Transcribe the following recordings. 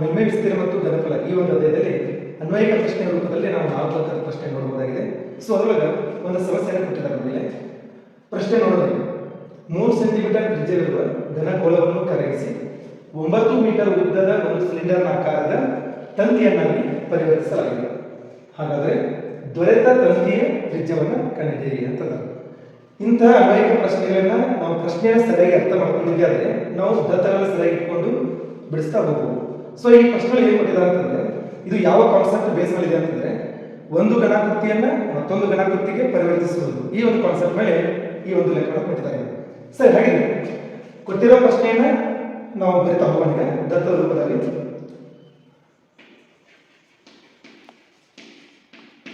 ಮೇಲ್ಮೈ ವಿಸ್ತೀರ್ಣ ಮತ್ತು ಘನಫಲ ಈ ಒಂದು ಅಧ್ಯಾಯದಲ್ಲಿ ಅನ್ವಯಿಕ ಪ್ರಶ್ನೆ ರೂಪದಲ್ಲಿ ನಾವು ನಾಲ್ಕು ಲಕ್ಷದ ಪ್ರಶ್ನೆ ನೋಡಬಹುದಾಗಿದೆ. ಸೊ ಅದರೊಳಗೆ ಒಂದು ಸಮಸ್ಯೆಯನ್ನು ಕೊಟ್ಟಿದ್ದಾರೆ ನಮಗೆ. ಪ್ರಶ್ನೆ ನೋಡೋದು ಮೂರು ಸೆಂಟಿಮೀಟರ್ ತ್ರಿಜ್ಯವಿರುವ ಘನಗೋಲವನ್ನು ಕರಗಿಸಿ ಒಂಬತ್ತು ಮೀಟರ್ ಉದ್ದದ ಒಂದು ಸಿಲಿಂಡರ್ ಆಕಾರದ ತಂತಿಯನ್ನಾಗಿ ಪರಿವರ್ತಿಸಲಾಗಿದೆ. ಹಾಗಾದರೆ ದೊರೆತ ತಂತಿಯ ತ್ರಿಜ್ಯವನ್ನು ಕಂಡುಹಿಡಿಯಿರಿ ಅಂತ ಇಂತಹ ಅನೇಕ ಪ್ರಶ್ನೆಗಳನ್ನ ನಾವು ಪ್ರಶ್ನೆಯನ್ನು ಸರಿಯಾಗಿ ಅರ್ಥ ಮಾಡ್ಕೊಂಡಿದ್ದೆ ಆದರೆ ನಾವು ದತ್ತಗಳನ್ನು ಸರಿಯಾಗಿ ಇಟ್ಕೊಂಡು ಬಿಡಿಸ್ತಾ ಹೋಗ್ಬೋದು. ಸೊ ಈ ಪ್ರಶ್ನೆಗಳು ಏನು ಕೊಟ್ಟಿದ್ದಾರೆ ಅಂತಂದ್ರೆ, ಇದು ಯಾವ ಕಾನ್ಸೆಪ್ಟ್ ಬೇಸ್ ಮಾಡಿದೆ ಅಂತಂದ್ರೆ, ಒಂದು ಘನಾಕೃತಿಯನ್ನ ಮತ್ತೊಂದು ಘನಾಕೃತಿಗೆ ಪರಿವರ್ತಿಸುವುದು. ಈ ಒಂದು ಕಾನ್ಸೆಪ್ಟ್ ಮೇಲೆ ಈ ಒಂದು ಲೆಕ್ಕ ಕೊಟ್ಟಿದ್ದಾರೆ. ಸರಿ ಹಾಗೆ ಕೊಟ್ಟಿರೋ ಪ್ರಶ್ನೆಯನ್ನ ನಾವು ಬರಿತಾ ಹೋಗೋಣ ದತ್ತ ರೂಪದಲ್ಲಿ.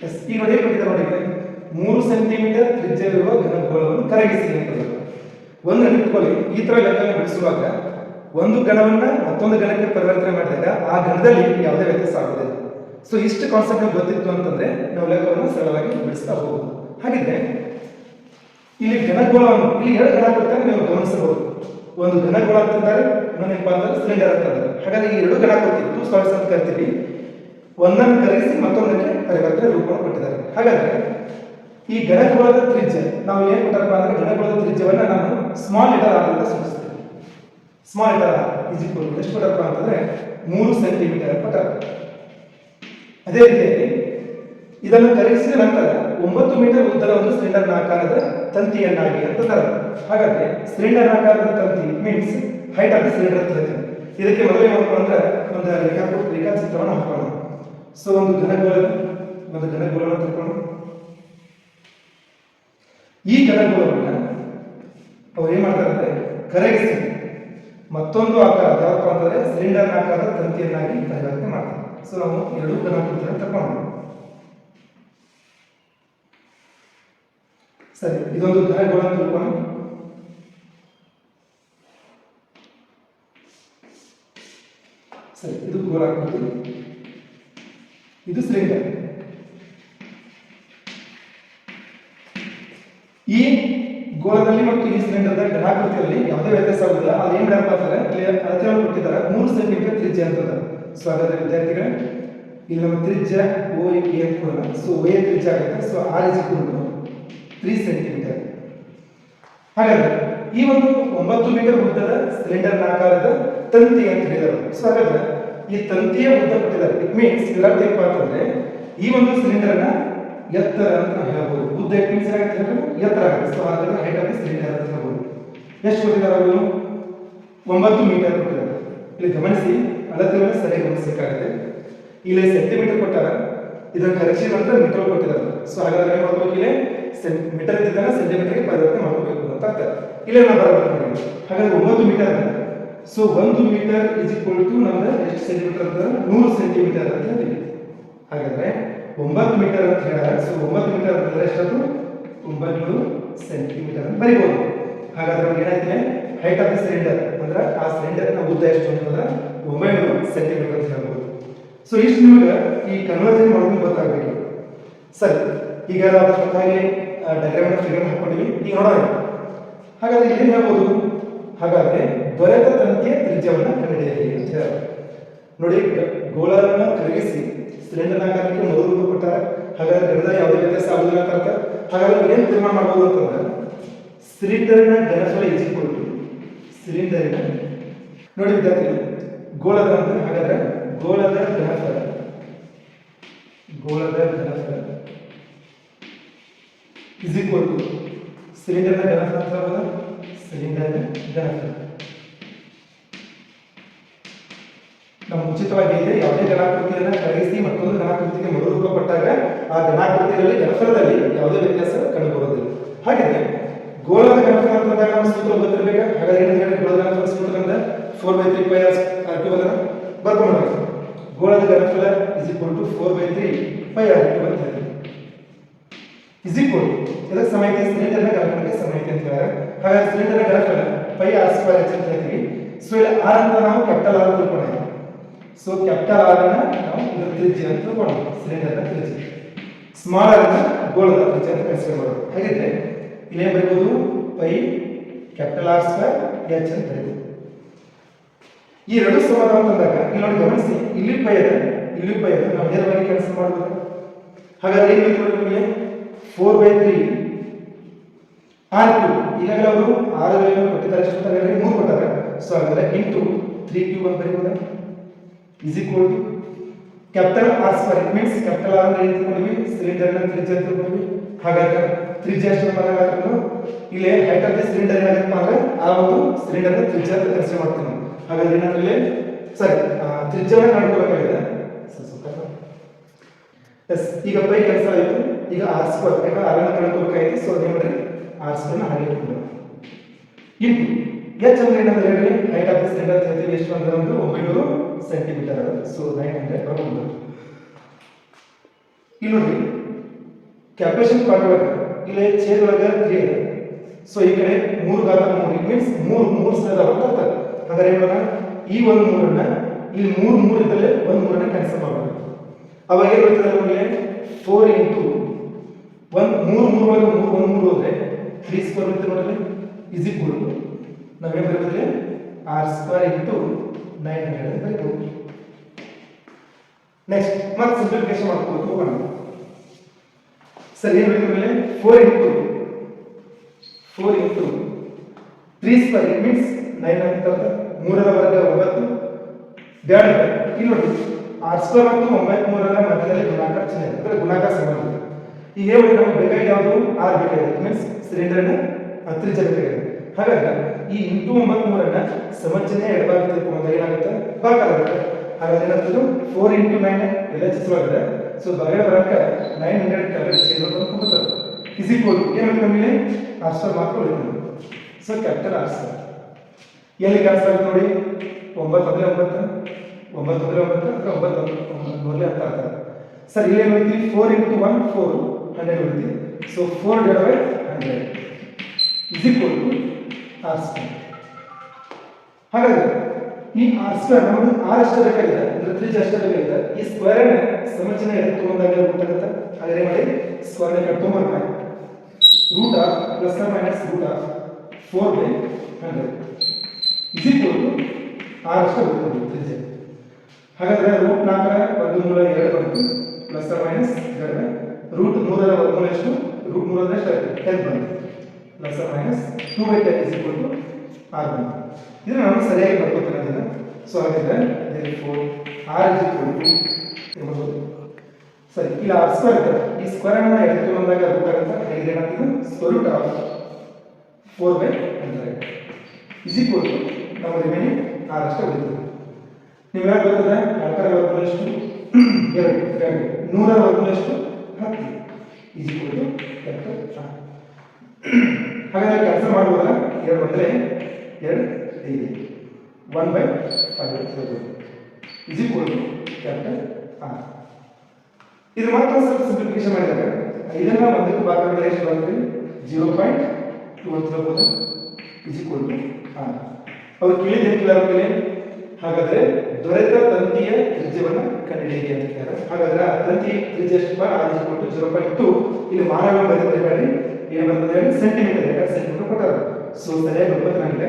ಎಸ್ ಕೊಟ್ಟಿದ್ದಾರೆ? ಮೂರು ಸೆಂಟಿಮೀಟರ್ ತ್ರಿಜ್ಯವಿರುವ ಘನಗೋಳವನ್ನು ಕರಗಿಸಿ ಅಂತ. ಒಂದು ನಿಂತ್ಕೊಳ್ಳಿ. ಈ ತರ ಲೆಕ್ಕವನ್ನು ಬಿಡಿಸುವಾಗ ಒಂದು ಗಣವನ್ನ ಮತ್ತೊಂದು ಗಣಕ್ಕೆ ಪರಿವರ್ತನೆ ಮಾಡಿದಾಗ ಆ ಗಣದಲ್ಲಿ ಯಾವುದೇ ವ್ಯತ್ಯಾಸ ಆಗುವುದಿಲ್ಲ ಸೊ ಇಷ್ಟು ಕಾನ್ಸೆಪ್ಟ್ ಗೊತ್ತಿತ್ತು ಅಂತಂದ್ರೆ ನಾವು ಲೆಕ್ಕವನ್ನು ಸರಳವಾಗಿ ಬಿಡಿಸ್ತಾ ಹೋಗಬಹುದು ಹಾಗಿದ್ರೆ, ಇಲ್ಲಿ ಘನಗೋಳವನ್ನು, ಇಲ್ಲಿ ಎರಡು ಘನ ಕೊಡ್ತಾರೆ ನೀವು ಗಮನಿಸಬಹುದು. ಒಂದು ಘನಗೋಳ ಅಂತಂದ್ರೆ ಇನ್ನೊಂದೇನಪ್ಪ ಅಂತಂದ್ರೆ ಸಿಲಿಂಡರ್ ಅಂತಂದ್ರೆ. ಹಾಗಾದ್ರೆ ಈ ಎರಡು ಘನ ಟೂ ಸಾಲಿಡ್ಸ್ ಅಂತ ಕರಿತೀವಿ. ಒಂದನ್ನು ಕರಗಿಸಿ ಮತ್ತೊಂದಕ್ಕೆ ಪರಿವರ್ತನೆ ರೂಪವನ್ನು ಕೊಟ್ಟಿದ್ದಾರೆ. ಹಾಗಾದ್ರೆ, ಈ ಘನಗೋಳದ ತ್ರಿಜ್ಯ, ನಾವು ಏನ್ ಕೊಟ್ಟಾರಪ್ಪ ಅಂದ್ರೆ ಘನಗೋಳದ ತ್ರಿಜ್ಯವನ್ನ ನಾನು ಸ್ಮಾಲ್ ಲೆಟರ್ ಆರ್ ಅಂತ ಸೂಚಿಸ್ತೇನೆ. ಸ್ಮಾಲ್ ಟರ್ ಈಸ್ ಈಕ್ವಲ್ ಎಷ್ಟು ಅಂತಂದ್ರೆ ಮೂರು ಸೆಂಟಿಮೀಟರ್ ಪಟ ಅದೇ ರೀತಿಯಲ್ಲಿ ಇದನ್ನು ಕರಗಿಸಿದ ನಂತರ ಒಂಬತ್ತು ಮೀಟರ್ ಉದ್ದದ ಒಂದು ಸಿಲಿಂಡರ್ ಆಕಾರದ ತಂತಿಯನ್ನಾಗಿ ಅಂತ ತರ ಹಾಗಾದ್ರೆ ಸಿಲಿಂಡರ್ ಆಕಾರದ ತಂತಿ ಮೀನ್ಸ್ ಹೈಟ್ ಆಫ್ ಸಿಲಿಂಡರ್ ತಂತಿ ಇದಕ್ಕೆ ಮೊದಲೇ ಮಾಡ್ಕೊ ಅಂದ್ರೆ ಒಂದು ರೇಖಾ ರೇಖಾಚಿತ್ರವನ್ನು ಹಾಕೋಣ. ಸೊ ಒಂದು ಘನಗೋಲ ಒಂದು ಘನಗೋಲವನ್ನು ತಗೊಂಡು ಈ ಘನಗೋಲವನ್ನು ಅವ್ರು ಏನ್ ಮಾಡ್ತಾರೆ ಕರಗಿಸಿ ಮತ್ತೊಂದು ಆಕಾರ ಯಾವಪ್ಪ ಅಂತಂದ್ರೆ ಸಿಲಿಂಡರ್ ಆಕಾರದ ತಂತಿಯನ್ನಾಗಿ ಪರಿವರ್ತನೆ ಮಾಡ್ತಾರೆ. ಸೊ ನಾವು ಎರಡು ಘನಾಕೃತಿಯನ್ನು ತಗೊಂಡು ಸರಿ, ಇದೊಂದು ಘನಗೋಳ ತಿಳ್ಕೊಂಡು ಸರಿ, ಇದು ಗೋಳಾಕೃತಿ. ಇದು ಸಿಲಿಂಡರ್. ಈ ಗೋಳದಲ್ಲಿ ಮತ್ತು ಈ ಸಿಲಿಂಡರ್ದ ಘನಾಕೃತಿಯಲ್ಲಿ ಯಾವುದೇ ವ್ಯತ್ಯಾಸ ಆಗುದಿಲ್ಲ ಅದು ಏನ್ ಮಾಡಪ್ಪ ಅಂತಾರೆ ಇಲ್ಲಿ ಅಳತೆಯನ್ನು ಕೊಟ್ಟಿದ್ದಾರೆ. ಮೂರು ಸೆಂಟಿಮೀಟರ್ ತ್ರಿಜ್ಯ ಅಂತದ ಸೊ ವಿದ್ಯಾರ್ಥಿಗಳೇ. ಇಲ್ಲಿ ನಮ್ಮ ತ್ರಿಜ್ಯ ಓ ಎ ಕೊಡೋಣ ಸೊ ಓ ಎ ತ್ರಿಜ್ಯ ಆಗುತ್ತೆ. So R is equal three centimetre ಹಾಗಾದ್ರೆ, ಈ ಒಂದು ಒಂಬತ್ತು ಮೀಟರ್ ಉದ್ದದ ಸಿಲಿಂಡರ್ ಆಕಾರದ ತಂತಿ ಅಂತ ಹೇಳಿದರು ಸೊ ಹಾಗಾದ್ರೆ, ಈ ತಂತಿಯ ಉದ್ದ ಕೊಟ್ಟಿದ್ದಾರೆ. ಇಟ್ ಮೀನ್ಸ್ ಇದರರ್ಥ ಏನಪ್ಪ ಅಂತಂದ್ರೆ, ಈ ಒಂದು ಸಿಲಿಂಡರ್ನ ಎತ್ತರ ಅಂತ ಹೇಳ್ಬೋದು. ಉದ್ದ ಎಷ್ಟು ಮೀಟರ್ ಆಗುತ್ತೆ ಅಂದ್ರೆ ಎತ್ತರ ಆಗುತ್ತೆ. ಸೊ ಹಾಗಾದ್ರೆ ಹೈಟ್ ಆಫ್ ಸಿಲಿಂಡರ್ ಅಂತ ಹೇಳ್ಬೋದು. ಎಷ್ಟು ಕೊಟ್ಟಿದ್ದಾರೆ ಅವರು? ಒಂಬತ್ತು ಮೀಟರ್ ಕೊಟ್ಟಿದ್ದಾರೆ. ಇಲ್ಲಿ ಗಮನಿಸಿ ಅಳತೆಯನ್ನು ಸರಿಯಾಗಿ ಗಮನಿಸಬೇಕಾಗುತ್ತೆ. ಇಲ್ಲಿ ಸೆಂಟಿಮೀಟರ್ ಕೊಟ್ಟಾರ. ಇದನ್ನ ಕರೆಕ್ಷನ್ ಅಂತ ಮೀಟರ್ ಕೊಟ್ಟಿದ್ದಾರೆ. ಸೊ ಹಾಗಾದ್ರೆ ಏನು ಮಾಡ್ಬೇಕು ಇಲ್ಲಿ. ಮೀಟರ್ ಸೆಂಟಿಮೀಟರ್ ಸೆಂಟಿಮೀಟರ್ಗೆ ಪರಿವರ್ತನೆ ಮಾಡಬೇಕು ಅಂತ ಅರ್ಥ. ಇಲ್ಲೇ ನಾವು ಬರಬೇಕು ಹಾಗಾದ್ರೆ ಒಂಬತ್ತು ಮೀಟರ್ ಸೊ ಒಂದು ಮೀಟರ್ ಇಸ್ ಈಕ್ವಲ್ ಟು ನಮ್ದು ಎಷ್ಟು ಸೆಂಟಿಮೀಟರ್ ಅಂತ? ನೂರು ಸೆಂಟಿಮೀಟರ್ ಅಂತ ಹೇಳ್ತೀವಿ. ಹಾಗಾದ್ರೆ ಒಂಬತ್ತು ಮೀಟರ್ ಅಂತ ಹೇಳಿದ್ರೆ ಸೊ ಒಂಬತ್ತು ಮೀಟರ್ ಅಂತಂದ್ರೆ ಎಷ್ಟದು ಒಂಬತ್ತು ಸೆಂಟಿಮೀಟರ್ ಅಂತ ಬರಿಬಹುದು ಹಾಗಾದ್ರೆ ನಮ್ಗೆ ಹೈಟ್ ಆಫ್ ದ ಸಿಲಿಂಡರ್ ಅಂದ್ರೆ ಆ ಸಿಲಿಂಡರ್ನ ಉದ್ದ ಎಷ್ಟು ಅಂತಂದ್ರೆ ಒಂಬೈನೂರು ಸೆಂಟಿಮೀಟರ್ ಅಂತ ಹೇಳ್ಬೋದು. ಸೊ ಇಷ್ಟು ನಿಮಗೆ ಈ ಕನ್ವರ್ಜನ್ ಮಾಡೋದು ಗೊತ್ತಾಗಬೇಕು. ಸರಿ, ಈಗ ನಾವು ಹಾಗೆ ಡಯಾಗ್ರಾಮ್ ಫಿಗರ್ ಹಾಕೊಂಡಿವಿ ಈಗ ನೋಡೋಣ. ಹಾಗಾದ್ರೆ ಇಲ್ಲಿ ಹೇಳ್ಬೋದು? ಹಾಗಾದ್ರೆ ದೊರೆತ ತಂತಿಯ ತ್ರಿಜ್ಯವನ್ನು ಕಂಡುಹಿಡಿಯಲಿ ಅಂತ ಹೇಳಿ ನೋಡಿ ಗೋಳವನ್ನು ಕರಗಿಸಿ ಸಿಲಿಂಡರ್ ಮೊದಲು ಮೂರು ರೂಪ ಕೊಟ್ಟಾರೆ. ಹಾಗಾದ್ರೆ ಗಣದ ಯಾವುದೇ ವ್ಯತ್ಯಾಸ ಆಗುದಿಲ್ಲ ಅಂತ ಅರ್ಥ ಹಾಗಾದ್ರೆ ಏನು ತೀರ್ಮಾನ ಮಾಡ್ಬೋದು ಅಂತಂದ್ರೆ, ಸಿಲಿಂಡರ್ನ ಘನಫಲ ಈಸ್ ಸಿಲಿಂಡರಿನ, ನೋಡಿ ವಿದ್ಯಾರ್ಥಿಗಳು, ಗೋಳದ ಅಂದ್ರೆ ಹಾಗಾದ್ರೆ ಗೋಳದ ಘನಫಲ ಗೋಳದ ಘನಫಲ ಇಸ್ ಈಕ್ವಲ್ ಟು ಸಿಲಿಂಡರ್ನ ಘನಫಲ ಅಂತ ಸಿಲಿಂಡರ್ನ ಘನಫಲ. ನಾವು ಉಚಿತವಾಗಿ ಇದೆ. ಯಾವುದೇ ಜನಾಕೃತಿಯನ್ನು ಕರಗಿಸಿ ಮತ್ತೊಂದು ಘನಾಕೃತಿಗೆ ಮರುರೂಪ ಕೊಟ್ಟಾಗ ಆ ಘನಾಕೃತಿಯಲ್ಲಿ ಘನಫಲದಲ್ಲಿ ಯಾವುದೇ ವ್ಯತ್ಯಾಸ ಕಂಡುಬರುವುದಿಲ್ಲ. ಹಾಗಿದ್ರೆ ಗೋಳದ ಘನಫಲ ಅಂತಂದಾಗ ನಮ್ಮ ಸೂತ್ರ ಗೊತ್ತಿರಬೇಕು ಹಾಗಾದ್ರೆ ಏನು ಹೇಳಿ ಗೋಳದ ಘನಫಲ ಸೂತ್ರ ಅಂದ್ರೆ four by three pi R R cube ಅದನ್ನ ಮಾಡಬೇಕು ಗೋಳದ ಘನಫಲ is equal to four by three pi R cube ಅಂತ ಹೇಳಿ. ಇಸ್ ಈಕ್ವಲ್ ಇದಕ್ಕೆ ಸಮಯ ಸಿಲಿಂಡರ್ ಸಿಲಿಂಡರ್ನ ಘನಫಲಕ್ಕೆ ಸಮಯ ಅಂತ ಹೇಳಿದ್ರೆ ಹಾಗಾದ್ರೆ ಸಿಲಿಂಡರ್ನ ಘನಫಲ ಪೈ ಆರ್ ಸ್ಕ್ವೇರ್ ಎಚ್ ಅಂತ ಹೇಳ್ತೀವಿ. ಸೊ ಇಲ್ಲಿ ಆರ್ ಅಂತ ನಾವು ಕ್ಯಾಪಿಟಲ್ ಆರ್ ತಿಳ್ಕೊಂಡ. ಸೊ ಕ್ಯಾಪಿಟಲ್ ಆರ್ ಅನ್ನ ನಾವು ಇದರ ತ್ರಿಜ್ಯ ಅಂತ ತಿಳ್ಕೊಂಡ ಸಿಲಿಂಡರ್ನ ತ್ರಿಜ್ಯ. ಸ್ಮಾಲ್ ಆರ್ ಅನ್ನ ಗೋಳದ ತ್ರಿಜ್ಯ ಅಂತ ಕನ್ಸಿಡರ್ ಮಾಡೋದು ಹಾಗಿದ್ರೆ, ಇಲ್ಲೇ ಬರೀಬಹುದು pi capital R square H ಅಂತ ಬರೀಬಹುದು ಈ ಎರಡು ಸಮಾನ ಅಂತಂದಾಗ ಇಲ್ಲಿ ನೋಡಿ ಗಮನಿಸಿ. ಇಲ್ಲಿ ಪೈ ಇದೆ, ಇಲ್ಲಿ ಪೈ ಇದೆ. ನಾವು ನೇರವಾಗಿ ಕೆಲಸ ಮಾಡ್ಬೋದು ಹಾಗಾದ್ರೆ ಏನು ಬೇಕು ನಿಮಗೆ? Four by three R cube ಈಗಾಗಲೇ ಅವರು ಆರು ಕೊಟ್ಟಿದ್ದಾರೆ. ಮೂರು ಕೊಟ್ಟಾರೆ ಸೊ ಹಾಗಾದ್ರೆ ಇಂಟು ತ್ರೀ ಕ್ಯೂಬ್ ಅಂತ ಬರೀಬೋದಾ? Is equal to capital R square it means capital R ಅಂತ ತಿಳ್ಕೊಂಡ್ವಿ? ಸಿಲಿಂಡರ್ನ ತ್ರಿಜ್ಯ ಅಂತ ತಿಳ್ಕೊಂಡ್ವಿ. ಹಾಗಾದ್ರೆ ತ್ರಿಜ್ಯ ಎಷ್ಟು ಬರಲಾಗ್ತದೆ ಇಲ್ಲಿ ಹೈಟ್ ಆಫ್ ದಿ ಸಿಲಿಂಡರ್ ಏನಾಗುತ್ತೆ ಅಂದ್ರೆ ಆ ಒಂದು ಸಿಲಿಂಡರ್ನ ತ್ರಿಜ್ಯ ಅಂತ ಕನ್ಸಿಡರ್ ಹಾಗಾದ್ರೆ ಏನಾದ್ರೆ ಇಲ್ಲಿ? ಸರಿ ತ್ರಿಜ್ಯವನ್ನ ಕಂಡುಕೊಳ್ಳಬೇಕಾಗಿದೆ. ಎಸ್ ಈಗ ಪೈ ಕೆಲಸ ಆಯಿತು. ಈಗ ಆರ್ ಸ್ಕ್ವೇರ್ ಯಾಕಂದ್ರೆ ಆರ್ ಅನ್ನ ಕಂಡುಕೊಳ್ಳಬೇಕಾಗಿತ್ತು ಸೊ ಅದೇ ಮಾಡ್ರಿ ಆರ್ ಸ್ಕ್ವೇರ್ ಹಾಗೆ ಇಟ್ಕೊಂಡು ಇಂಟು ಎಚ್ ಅಂದ್ರೆ ಏನಂದ್ರೆ ಹೇಳಿ? ಹೈಟ್ ಆಫ್ ದಿ ಸಿಲಿಂಡರ್ ಎಷ್ಟು ಅಂದ್ರೆ ಒಂದು, ಒಂಬೈನೂರು ಸೆಂಟಿಮೀಟರ್ ಸೊ ನೈನ್ ಹಂಡ್ರೆಡ್ ಬರಬಹುದು ಇಲ್ಲಿ ನೋಡಿ ಕ್ಯಾಲ್ಕುಲೇಷನ್ ಮಾಡಬೇಕು ಇಲ್ಲಿ ಛೇದ ಒಳಗೆ ತ್ರೀ ಅದ ಸೊ ಈ ಕಡೆ ಮೂರು ಗಾತ ಮೂರು ಇಟ್ ಮೀನ್ಸ್ ಮೂರು ಮೂರು ಸಲ ಅಂತ ಅರ್ಥ ಹಾಗಾದ್ರೆ ಏನು ಈ ಒಂದು ಮೂರನ್ನ, ಇಲ್ಲಿ ಮೂರು ಮೂರು ಇದ್ದಲ್ಲೇ ಒಂದು ಮೂರನ್ನ ಕ್ಯಾನ್ಸಲ್ ಮಾಡಬೇಕು ಅವಾಗ ಏನು ಬರ್ತದೆ ನಮಗೆ? ಫೋರ್ ಇಂಟು ಒಂದು ಮೂರು ಮೂರು ಒಳಗೆ ಮೂರು, ಒಂದು, ಮೂರು ಹೋದ್ರೆ ತ್ರೀ ಸ್ಕ್ವೇರ್ ಬರ್ತದೆ ನೋಡ್ರಿ ಇಸ್ ಈಕ್ವಲ್ ನಾವೇನು ಬರೀಬೋದ್ರಿ R square into nine hundred ಬರೀಬೋದು next ಮತ್ತೆ ಸಿಂಪ್ಲಿಫಿಕೇಶನ್ ಮಾಡ್ಕೊಂಡು ಹೋಗೋಣ ಏನು ಮೇಲೆ four into four into three square it means nine ಅಂತ ಮೂರರ ವರ್ಗ ಒಂಬತ್ತು ಬೇಡ ಇಲ್ಲಿ ನೋಡಿ ಆರ್ ಸ್ಕ್ವೇರ್ ಮತ್ತು ಒಂಬತ್ತು ಮಧ್ಯದಲ್ಲಿ ಗುಣಾಕಾರ ಚಿಹ್ನೆ ಅಂದ್ರೆ ಗುಣಾಕಾರ ಸಂಬಂಧ ಈಗ ಹೇಳಿ ನಮಗೆ ಬೇಕಾಗಿ ಯಾವುದು ಆರ್ ಬೇಕಾಗಿದೆ ಮೀನ್ಸ್ ಸಿಲಿಂಡರ್ನ ತ್ರಿಜ್ಯ ಬೇಕಾಗಿದೆ ಹಾಗಾದ್ರೆ ಈ ಇಂಟು ಒಂಬತ್ತು ಮೂರನ್ನ ಸಮಚಿಹ್ನೆ ಎಡಭಾಗ ತಿಳ್ಕೊಂಡ್ರೆ ಏನಾಗುತ್ತೆ? ಭಾಗ ಆಗುತ್ತೆ ಹಾಗಾದ್ರೆ ಏನಾಗ್ತದೆ? ಫೋರ್ ಇಂಟು ನೈನ್ ಎಲ್ಲ ಚಿತ್ರವಾಗಿದೆ ಸೊ ಹೊರಗಡೆ ಬರಕ ನೈನ್ ಹಂಡ್ರೆಡ್ ಕ್ಯಾಲರಿ ಸೇರ್ಬೇಕು ಹೋಗ್ತದೆ ಇಸ್ ಏನಾಗುತ್ತೆ ನಮಗೆ ಆರ್ಸರ್ ಮಾತ್ರ ಉಳಿದು ಸೊ ಕ್ಯಾಪಿಟಲ್ ಆರ್ಸರ್ ಎಲ್ಲಿ ಕೆಲಸ ಆಗುತ್ತೆ ನೋಡಿ? ಒಂಬತ್ತು ಅಂದ್ರೆ ಒಂಬತ್ತು ಒಂಬತ್ತು ಅಂದ್ರೆ ಒಂಬತ್ತು ಅಥವಾ ಒಂಬತ್ತು. ಒಂಬತ್ತು ಅಂತ ಅರ್ಥ ಸರ್ ಇಲ್ಲಿ ಏನು ಉಳಿತೀವಿ? Four into one four hundred ಉಳಿತೀವಿ. So four divide hundred is R square ಹಾಗಾದ್ರೆ ಈ ಆರ್ ಸ್ಕ್ವೇರ್ ನಮಗೆ ಆರ್ ಅಷ್ಟೇ ಬೇಕಾಗಿದೆ ಅಂದ್ರೆ ತ್ರಿಜ್ಯ ಅಷ್ಟೇ ಬೇಕಾಗಿದೆ ಈ ಸ್ಕ್ವೇರ್ ಸಮಚಿನ ತಗೊಂಡಾಗ ಗೊತ್ತಾಗುತ್ತೆ ಹಾಗಾದ್ರೆ ಮಾಡಿ ಸ್ಕ್ವೇರ್ನ ಕಟ್ಕೊಂಡ್ಬರ್ಬೇಕು root of plus minus root of four by hundred. Is equal to R ಅಷ್ಟೇ ಬರ್ತದೆ ತ್ರಿಜ್ಯ ಹಾಗಾದ್ರೆ ರೂಟ್ ನಾಲ್ಕರ ವರ್ಗಮೂಲ ಎರಡು ಬಂತು. ಪ್ಲಸ್ ಮೈನಸ್ ಎರಡು. ರೂಟ್ ಮೂರರ ವರ್ಗಮೂಲ ಎಷ್ಟು? ರೂಟ್ ಮೂರರ ಎಷ್ಟು ಟೆನ್ ಬಂತು. Plus minus two by ten is equal to R ಬಂತು ಇದನ್ನು ನಾನು ಸರಿಯಾಗಿ ಬರ್ಕೋತೀನಿ ಅದನ್ನು ಸೊ ಹಾಗಾದ್ರೆ four R is equal to ಎಂಬುದು ಸರಿ, ಇಲ್ಲಿ ಆರ್ ಸ್ಕ್ವೇರ್ ಇದೆ. ಈ ಸ್ಕ್ವೇರ್ ಅನ್ನು ಎಡಕ್ಕೆ ಬಂದಾಗ ರೂಟ್ ಆಗುತ್ತೆ? ಹಾಗಿದ್ರೆ ಏನಾಗ್ತದೆ? Square root of four by hundred is equal to ನಮ್ಮ ರಿಮೈನಿಂಗ್ ಆರ್ ಅಷ್ಟೇ ಉಳಿತದೆ ಯಾಕೆ ಗೊತ್ತದೆ? ನಾಲ್ಕರ ವರ್ಗಮೂಲ ಎಷ್ಟು? ಎರಡು. ಎರಡು. ನೂರರ ವರ್ಗಮೂಲ ಎಷ್ಟು? ಹತ್ತು. ಇಸ್ ಈಕ್ವಲ್ ಟು ಆರ್ ಹಾಗಾದ್ರೆ ಕೆಲಸ ಮಾಡುವಾಗ ಎರಡು ಅಂದರೆ ಎರಡು degree one by five is equal to capital R ಇದು ಮಾತ್ರ ಸ್ವಲ್ಪ ಸಿಂಪ್ಲಿಫಿಕೇಶನ್ ಮಾಡಿದಾಗ ಇದನ್ನ ಒಂದಕ್ಕೆ ಭಾಗ ಎಷ್ಟು ಬರುತ್ತೆ ಜೀರೋ ಪಾಯಿಂಟ್ ಟು ಅಂತ ಹೇಳ್ಬೋದು ಇಸ್ ಈಕ್ವಲ್ ಟು ಆರ್ ಅವ್ರು ಕೇಳಿದ ಮೇಲೆ ಹಾಗಾದ್ರೆ ದೊರೆತ ತಂತಿಯ ತ್ರಿಜ್ಯವನ್ನು ಕಂಡುಹಿಡಿಯಿರಿ ಅಂತ ಕೇಳ್ತಾರೆ ಹಾಗಾದ್ರೆ ಆ ತಂತಿ ತ್ರಿಜ್ಯ ಎಷ್ಟು R is equal to zero point two ಇಲ್ಲಿ ಮಾನವ ಬರೆದ್ರೆ ಬೇಡಿ ಏನು ಬರ್ತದೆ ಹೇಳಿ? ಸೆಂಟಿಮೀಟರ್ ಯಾಕಂದ್ರೆ ಸೆಂಟಿಮೀಟರ್ ಕೊಟ್ಟಾರ ಸೊ ಸರಿಯಾಗಿ ನನಗೆ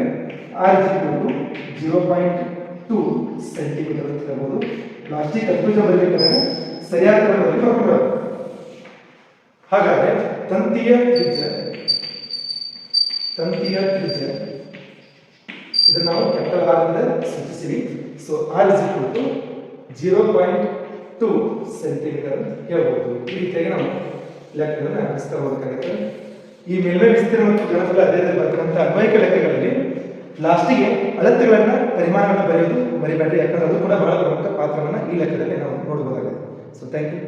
R G equal zero point two centimetre ಅಂತ ಹೇಳ್ಬೋದು. ಪ್ಲಾಸ್ಟಿಕ್ ಕನ್ಫ್ಯೂಷನ್ ಬರಬೇಕಾದ್ರೆ ಸರಿಯಾದ ಕ್ರಮದಲ್ಲಿ ಬರ್ಕೊಂಡು ಹಾಗಾದ್ರೆ ತಂತಿಯ ತ್ರಿಜ್ಯ ತಂತಿಯ ತ್ರಿಜ್ಯ, ಇದನ್ನು ನಾವು ಕ್ಯಾಪಿಟಲ್ ಆರ್ ಅಂತ ಸೂಚಿಸಿವಿ so R is equal zero point two centimetre ಅಂತ ಹೇಳ್ಬೋದು. ಈ ರೀತಿಯಾಗಿ ನಾವು ಲೆಕ್ಕಗಳನ್ನು ಹಾಕಿಸ್ತಾ ಹೋಗಬೇಕಾಗುತ್ತೆ ಈ ಮೇಲ್ಮೈ ವಿಸ್ತೀರ್ಣ ಮತ್ತು ಗಣಫಲ ಅಧ್ಯಯನದಲ್ಲಿ ಬರ್ತಕ್ಕಂಥ ಅನ್ವಯಿಕ ಲೆಕ್ಕಗಳಲ್ಲಿ ಲಾಸ್ಟಿಗೆ ಅಳತೆಗಳನ್ನು ಪರಿಮಾಣವನ್ನು ಬರೆಯೋದು ಮರಿಬೇಡ್ರಿ. ಯಾಕಂದ್ರೆ ಅದು ಕೂಡ ಬಹಳ ಪ್ರಮುಖ ಪಾತ್ರವನ್ನು ಈ ಲೆಕ್ಕದಲ್ಲಿ ನಾವು ನೋಡಬಹುದಾಗಿದೆ ಸೊ ಥ್ಯಾಂಕ್ ಯು